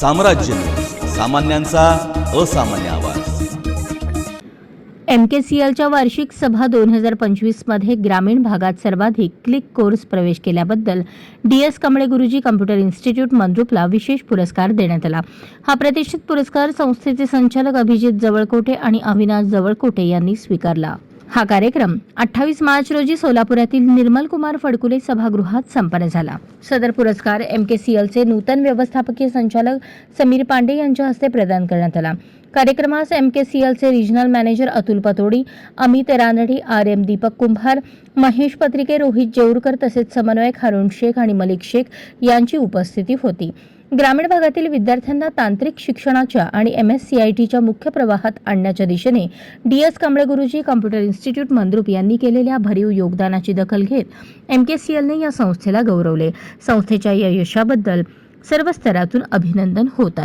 साम्राज्य. सामान्यांचा असामान्य आवाज. एमकेसीएलच्या वार्षिक सभा दोन हजार पंचवीसमध्ये ग्रामीण भागात सर्वाधिक क्लिक कोर्स प्रवेश केल्याबद्दल डी एस कमळे गुरुजी कम्प्युटर इन्स्टिट्यूट मंद्रुपला विशेष पुरस्कार देण्यात आला. हा प्रतिष्ठित पुरस्कार संस्थेचे संचालक अभिजित जवळकोटे आणि अविनाश जवळकोटे यांनी स्वीकारला. हा कार्यक्रम अठ्ठावीस मार्च रोजी सोलापुरातील निर्मल कुमार फडकुले सभागृहात संपन्न झाला. सदर पुरस्कार एम के सी एलचे नूतन व्यवस्थापकीय संचालक समीर पांडे यांच्या हस्ते प्रदान करण्यात आला. कार्यक्रमास एलचे regional manager Atul Patodi Amit Ranadi R M Deepak Kumbhar Mahesh Patrike Rohit Jeurkar तसेच समन्वयक हरुण शेख आणि मलिक शेख यांची उपस्थिती होती. ग्रामीण भागातील विद्यार्थ्यांना तांत्रिक शिक्षणाच्या आणि एम एस सी आय टीच्या मुख्य प्रवाहात आणण्याच्या दिशेने डी एस कांबळे गुरुजी कम्प्युटर इन्स्टिट्यूट मंद्रुप यांनी केलेल्या भरीव योगदानाची दखल घेत एम के सी एलने या संस्थेला गौरवले. संस्थेच्या या यशाबद्दल सर्व स्तरातून अभिनंदन होत आहे.